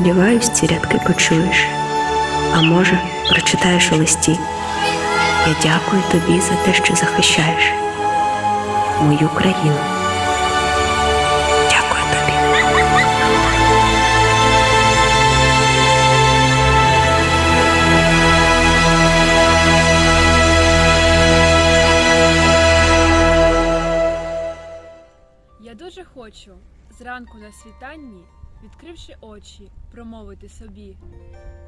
Сподіваюсь, ці рядки почуєш. А може, прочитаєш у листі. Я дякую тобі за те, що захищаєш мою країну. Дякую тобі. Я дуже хочу зранку на світанні, відкривши очі, промовити собі.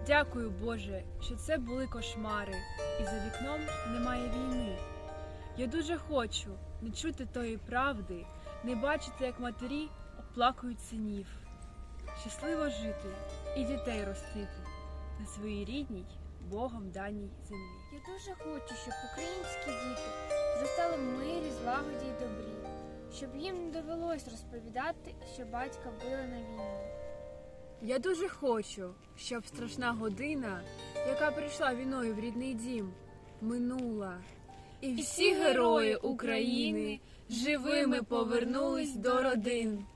Дякую, Боже, що це були кошмари, і за вікном немає війни. Я дуже хочу не чути тої правди, не бачити, як матері оплакують синів. Щасливо жити і дітей ростити на своїй рідній, Богом даній землі. Я дуже хочу, щоб українські діти зростали в мирі, злагоді і добрі, щоб їм не довелось розповідати, що батька били на війні. Я дуже хочу, щоб страшна година, яка прийшла війною в рідний дім, минула. І всі герої України живими повернулись до родин.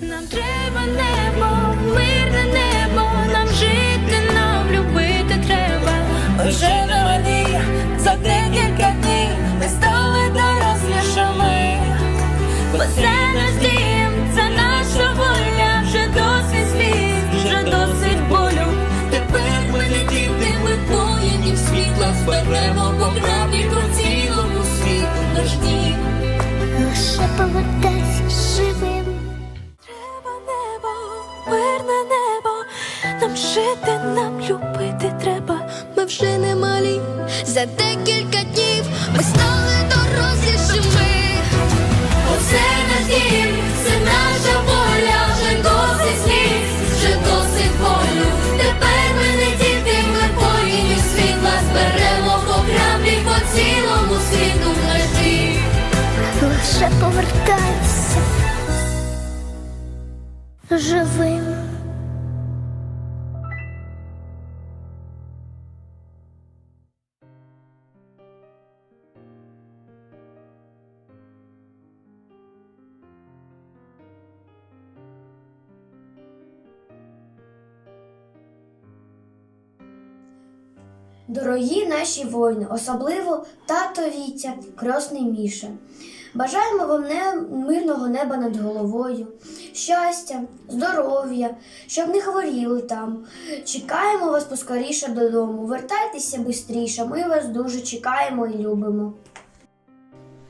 Нам треба небо, мирне небо, нам жити, нам любити треба. Вже на воді за декілька жити, нам любити треба. Ми вже не малі. За декілька днів ми стали дорослішими. Оце наш дім, це наша воля, вже досить сліз, вже досить болю. Тепер ми не діти, ми воїнів світла, зберемо по краплі по цілому світу дім. Лише повертайся живим. Дорогі наші воїни, особливо тато Вітя, красний Міша. Бажаємо вам не мирного неба над головою, щастя, здоров'я, щоб не хворіли там. Чекаємо вас поскоріше додому. Вертайтеся швидше, ми вас дуже чекаємо і любимо.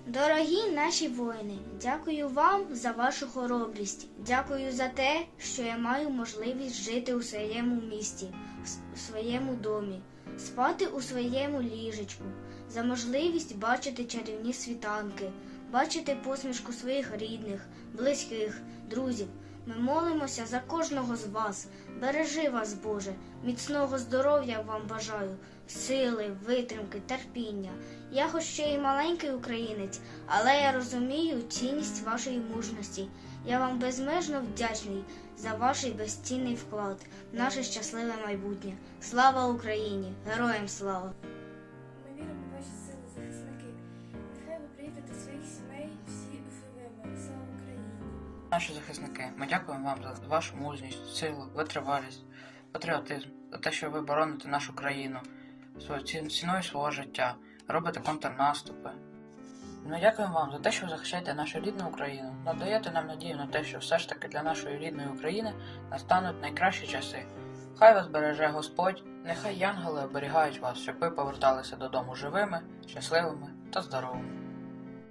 Дорогі наші воїни, дякую вам за вашу хоробрість. Дякую за те, що я маю можливість жити у своєму місті, в своєму домі, спати у своєму ліжечку, за можливість бачити чарівні світанки, бачити посмішку своїх рідних, близьких, друзів. Ми молимося за кожного з вас. Бережи вас, Боже, міцного здоров'я вам бажаю, сили, витримки, терпіння. Я хоч ще й маленький українець, але я розумію цінність вашої мужності. Я вам безмежно вдячний за ваш безцінний вклад в наше щасливе майбутнє. Слава Україні! Героям слава! Ми віримо в ваші сили, захисники. Нехай ви прийдете до своїх сімей всі живими. Слава Україні! Наші захисники, ми дякуємо вам за вашу мужність, силу, витривалість, патріотизм, за те, що ви бороните нашу країну ціною свого життя, робите контрнаступи. Ми дякуємо вам за те, що захищаєте нашу рідну Україну, надаєте нам надію на те, що все ж таки для нашої рідної України настануть найкращі часи. Хай вас береже Господь, нехай янголи оберігають вас, щоб ви поверталися додому живими, щасливими та здоровими.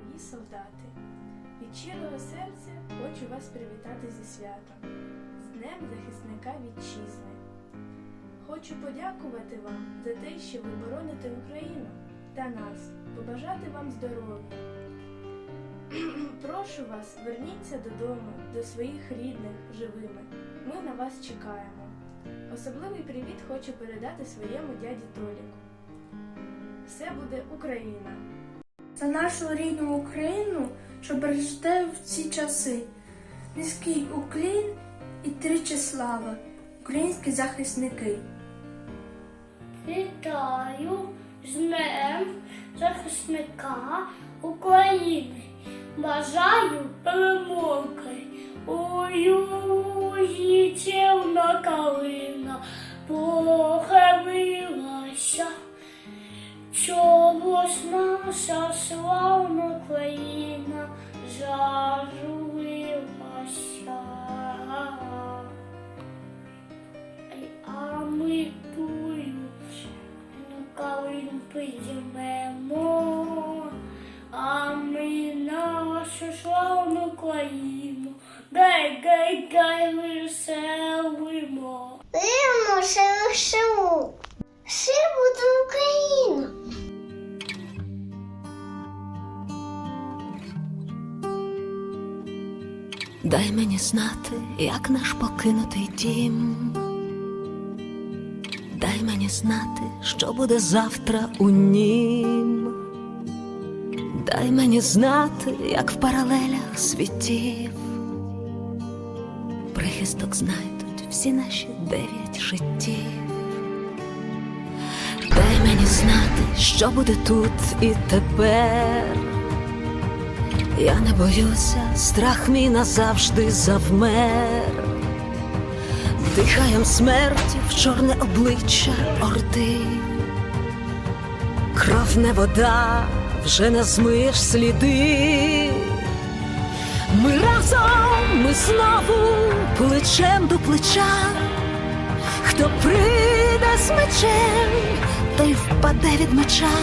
Мої солдати, від щирого серця хочу вас привітати зі святом, з Днем захисника Вітчизни. Хочу подякувати вам за те, що ви бороните Україну та нас, побажати вам здоров'я. Прошу вас, верніться додому, до своїх рідних живими. Ми на вас чекаємо. Особливий привіт хочу передати своєму дяді Толіку. Все буде Україна! за нашу рідну Україну, що бережете в ці часи. Низький уклін і тричі слава, українські захисники. Вітаю, Днем захисника України. Бажаю перемоги югі темна калина похилилася. Чогось наша славна країна зажурилася. А ми підіймемо, а ми нашу славну країну гай гай гай веселимо. Дивимо, шилу, шилу. Шибу до Україна. Дай мені знати, як наш покинутий дім. Мені знати, що буде завтра у нім. Дай мені знати, як в паралелях світів. Прихисток знайдуть всі наші дев'ять життів. Дай мені знати, що буде тут і тепер. Я не боюся, страх мій назавжди завмер. Дихаєм смерті в чорне обличчя орди. Кров не вода, вже не змиєш сліди. Ми разом, ми знову плечем до плеча. Хто прийде з мечем, той впаде від меча.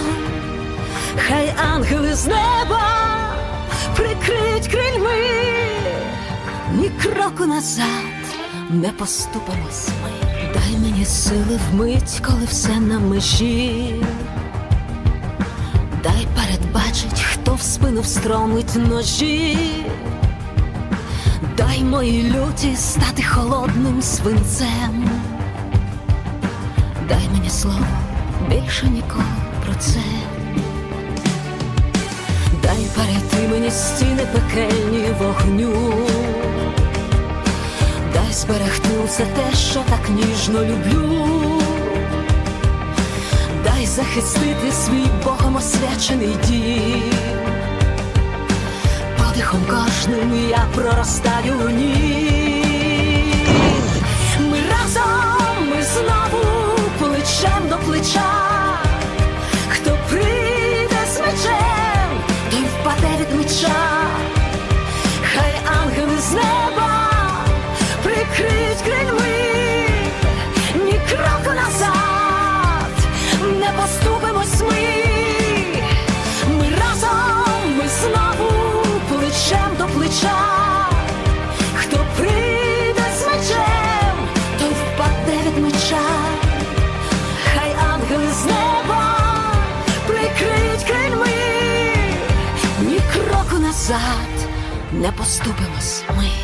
Хай ангели з неба прикриють крильми, ні кроку назад не поступимось ми. Дай мені сили вмить, коли все на межі. Дай передбачить, хто в спину встромить ножі. Дай моїй люті стати холодним свинцем. Дай мені слово більше ніколи про це. Дай перейти мені стіни пекельні вогню. Зберегти усе те, що так ніжно люблю. Дай захистити свій Богом освячений дім. Подихом кожним я проростаю у нім. Ми разом, ми знову плечем до плеча. Назад не поступимось ми.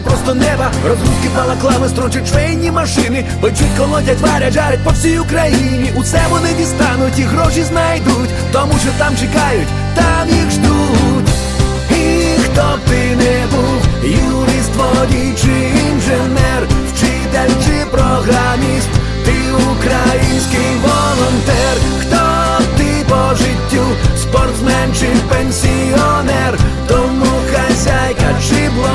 просто неба. Розгрузки балаклави строчать швейні машини. Печуть, колодять, варять, жарять по всій Україні. Усе вони дістануть і гроші знайдуть, тому що там чекають, там їх ждуть. І хто б ти не був, юрист, водій чи інженер, вчитель чи програміст, ти український волонтер, хто ти по життю, спортсмен чи пенсіонер, тому хазяйка чи блогер,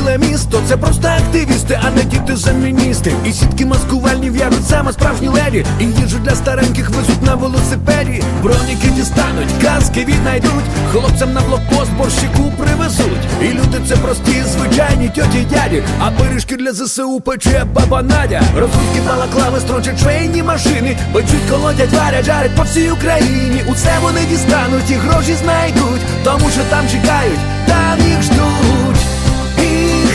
ціле місто. Це просто активісти, а не діти заміністи. І сітки маскувальні в'яжуть саме справжні леді. І їжу для стареньких везуть на велосипеді. Броніки дістануть, каски віднайдуть. Хлопцям на блокпост борщику привезуть. І люди це прості, звичайні тьоті дяді. А пиріжки для ЗСУ пече баба Надя. Розрузки балаклави строчать швейні машини. Печуть, колотять, варять, жарять по всій Україні. Усе вони дістануть і гроші знайдуть. Тому що там чекають, там їх ждуть.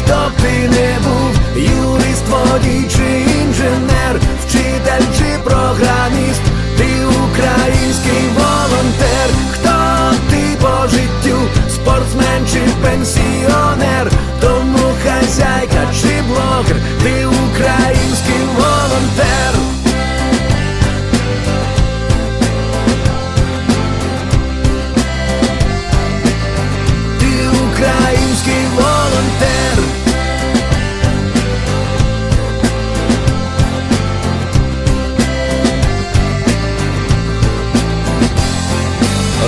Хто б ти не був, юрист, водій чи інженер, вчитель чи програміст, ти український волонтер,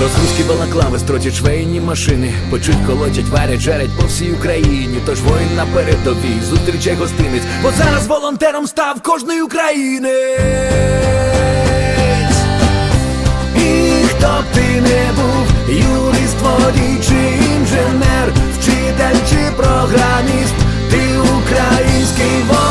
Розгрузки балаклави строчать швейні машини, печуть, колотять, варять, жарять по всій Україні. Тож воїн на передовій, зустрічай гостинець, бо зараз волонтером став кожний українець. І хто б ти не був, юрист, водій чи інженер, вчитель чи програміст, ти український волонтер,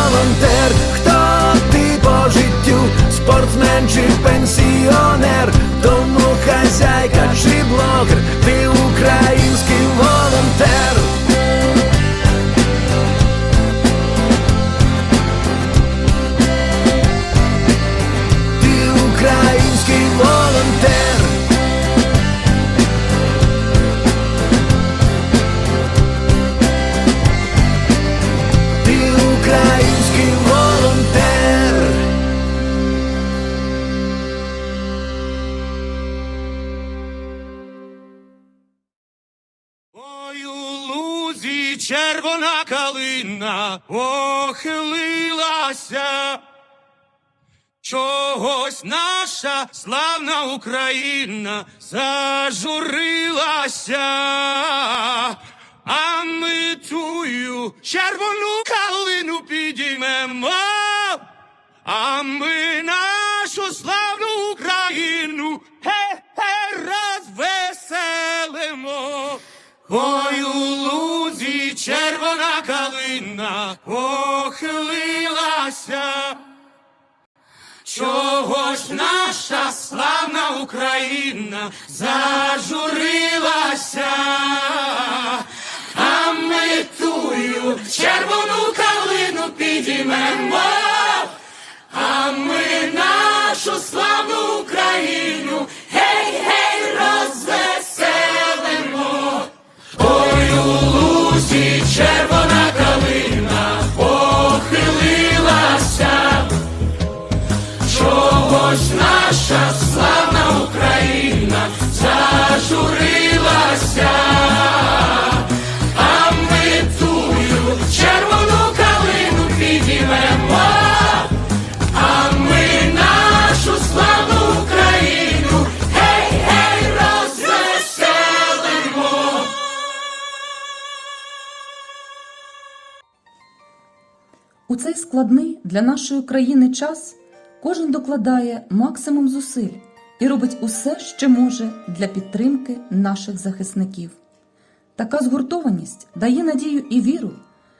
калина похилилася. Чогось наша славна Україна зажурилася, а ми тую червону калину підіймемо, а ми нашу славну Україну розвеселимо. Ой, у лузі червона калина похилилася. Чого ж наша славна Україна зажурилася, а ми тую червону калину підіймемо, а ми нашу славну Україну Чогось наша славна Україна зажурилася, а ми тую червону калину підіймемо, а ми нашу славну Україну гей, гей, розвеселимо. У цей складний для нашої країни час кожен докладає максимум зусиль і робить усе, що може для підтримки наших захисників. Така згуртованість дає надію і віру,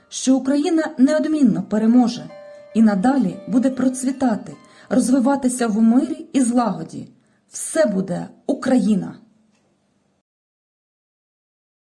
що Україна неодмінно переможе і надалі буде процвітати, розвиватися в мирі і злагоді. Все буде Україна!